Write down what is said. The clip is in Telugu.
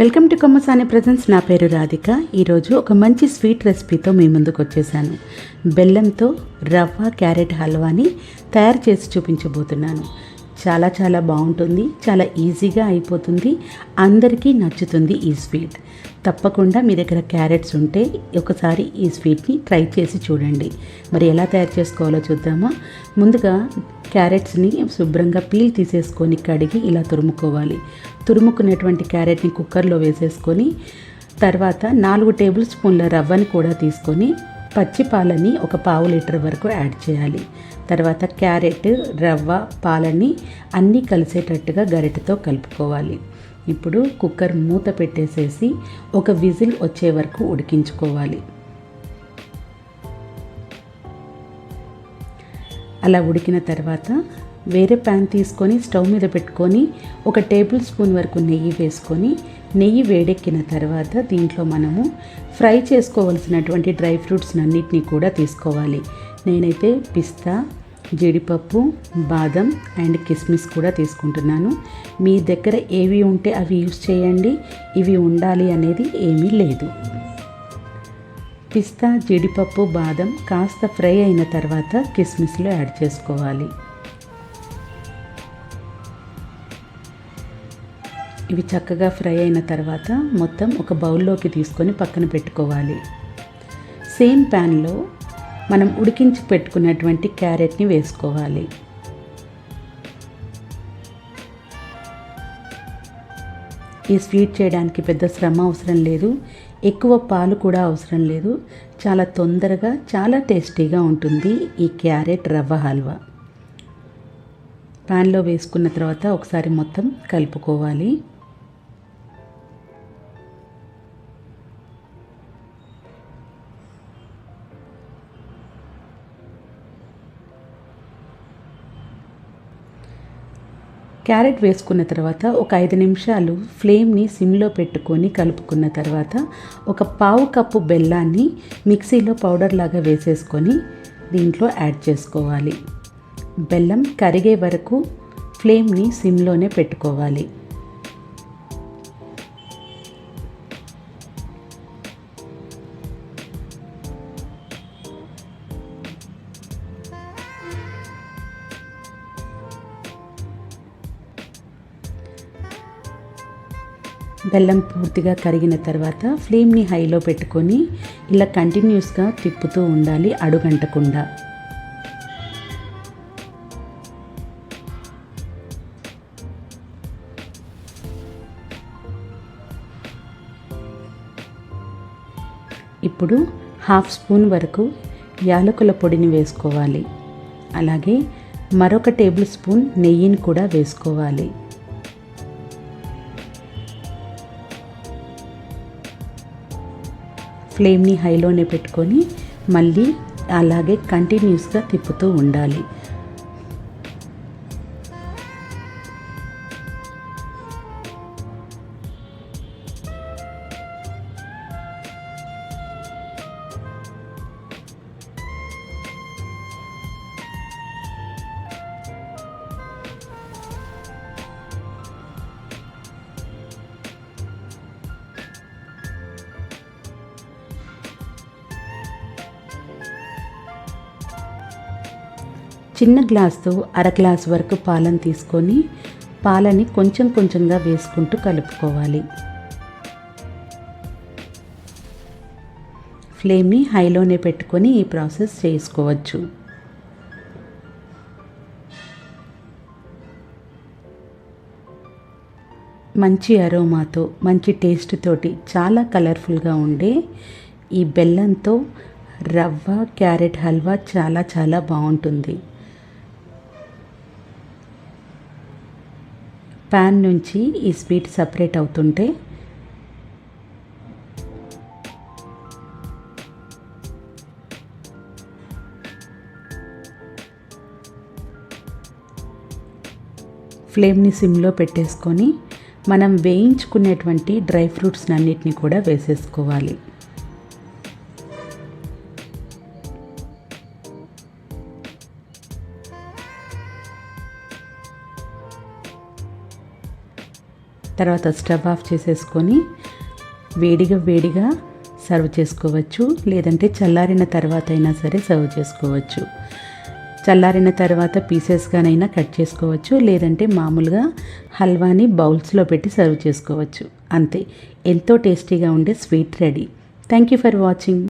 వెల్కమ్ టు కొమ్మసాని ప్రజెన్స్ నా పేరు రాధిక. ఈరోజు ఒక మంచి స్వీట్ రెసిపీతో మీ ముందుకు వచ్చేసాను. బెల్లంతో రవ్వ క్యారెట్ హల్వాని తయారు చేసి చూపించబోతున్నాను. చాలా చాలా బాగుంటుంది. చాలా ఈజీగా అయిపోతుంది. అందరికీ నచ్చుతుంది ఈ స్వీట్. తప్పకుండా మీ దగ్గర క్యారెట్స్ ఉంటే ఒకసారి ఈ స్వీట్ని ట్రై చేసి చూడండి. మరి ఎలా తయారు చేసుకోవాలో చూద్దామా? ముందుగా క్యారెట్స్ని శుభ్రంగా పీల్ తీసేసుకొని కడిగి ఇలా తురుముకోవాలి. తురుముకున్నటువంటి క్యారెట్ని కుక్కర్లో వేసేసుకొని తర్వాత నాలుగు టేబుల్ స్పూన్ల రవ్వని కూడా తీసుకొని పచ్చి పాలని ఒక పావు లీటర్ వరకు యాడ్ చేయాలి. తర్వాత క్యారెట్ రవ్వ పాలని అన్నీ కలిసేటట్టుగా గరిటతో కలుపుకోవాలి. ఇప్పుడు కుక్కర్ మూత పెట్టేసేసి ఒక విజిల్ వచ్చే వరకు ఉడికించుకోవాలి. అలా ఉడికిన తర్వాత వేరే ప్యాన్ తీసుకొని స్టవ్ మీద పెట్టుకొని ఒక టేబుల్ స్పూన్ వరకు నెయ్యి వేసుకొని నెయ్యి వేడెక్కిన తర్వాత దీంట్లో మనము ఫ్రై చేసుకోవలసినటువంటి డ్రై ఫ్రూట్స్ అన్నిటినీ కూడా తీసుకోవాలి. నేనైతే పిస్తా జీడిపప్పు బాదం అండ్ కిస్మిస్ కూడా తీసుకుంటున్నాను. మీ దగ్గర ఏవి ఉంటే అవి యూస్ చేయండి. ఇవి ఉండాలి అనేది ఏమీ లేదు. పిస్తా జీడిపప్పు బాదం కాస్త ఫ్రై అయిన తర్వాత కిస్మిస్లో యాడ్ చేసుకోవాలి. ఇవి చక్కగా ఫ్రై అయిన తర్వాత మొత్తం ఒక బౌల్లోకి తీసుకొని పక్కన పెట్టుకోవాలి. సేమ్ ప్యాన్లో మనం ఉడికించి పెట్టుకున్నటువంటి క్యారెట్ని వేసుకోవాలి. ఈ స్వీట్ చేయడానికి పెద్ద శ్రమ అవసరం లేదు. ఎక్కువ పాలు కూడా అవసరం లేదు. చాలా తొందరగా చాలా టేస్టీగా ఉంటుంది ఈ క్యారెట్ రవ్వ హల్వా. ప్యాన్లో వేసుకున్న తర్వాత ఒకసారి మొత్తం కలుపుకోవాలి. క్యారెట్ వేసుకున్న తర్వాత ఒక ఐదు నిమిషాలు ఫ్లేమ్ని సిమ్లో పెట్టుకొని కలుపుకున్న తర్వాత ఒక పావు కప్పు బెల్లాన్ని మిక్సీలో పౌడర్ లాగా వేసేసుకొని దీంట్లో యాడ్ చేసుకోవాలి. బెల్లం కరిగే వరకు ఫ్లేమ్ని సిమ్లోనే పెట్టుకోవాలి. బెల్లం పూర్తిగా కరిగిన తర్వాత ఫ్లేమ్ని హైలో పెట్టుకొని ఇలా కంటిన్యూస్గా తిప్పుతూ ఉండాలి అడుగంటకుండా. ఇప్పుడు హాఫ్ స్పూన్ వరకు యాలకుల పొడిని వేసుకోవాలి. అలాగే మరొక టేబుల్ స్పూన్ నెయ్యిని కూడా వేసుకోవాలి. ఫ్లేమ్ని హైలోనే పెట్టుకొని మళ్ళీ అలాగే కంటిన్యూస్గా తిప్పుతూ ఉండాలి. చిన్న గ్లాస్తో అర గ్లాస్ వరకు పాలను తీసుకొని పాలని కొంచెం కొంచెంగా వేసుకుంటూ కలుపుకోవాలి. ఫ్లేమ్ని హైలోనే పెట్టుకొని ఈ ప్రాసెస్ చేసుకోవచ్చు. మంచి అరోమాతో మంచి టేస్ట్ తోటి చాలా కలర్ఫుల్గా ఉండే ఈ బెల్లంతో రవ్వ క్యారెట్ హల్వా చాలా చాలా బాగుంటుంది. ప్యాన్ నుంచి ఈ స్వీట్ సపరేట్ అవుతుంటే ఫ్లేమ్ని సిమ్లో పెట్టేసుకొని మనం వేయించుకునేటువంటి డ్రై ఫ్రూట్స్ అన్నిటిని కూడా వేసేసుకోవాలి. తర్వాత స్టవ్ ఆఫ్ చేసేసుకొని వేడిగా వేడిగా సర్వ్ చేసుకోవచ్చు. లేదంటే చల్లారిన తర్వాత అయినా సరే సర్వ్ చేసుకోవచ్చు. చల్లారిన తర్వాత పీసెస్గానైనా కట్ చేసుకోవచ్చు. లేదంటే మామూలుగా హల్వాని బౌల్స్లో పెట్టి సర్వ్ చేసుకోవచ్చు. అంతే. ఎంతో టేస్టీగా ఉండే sweet ready. Thank you for watching.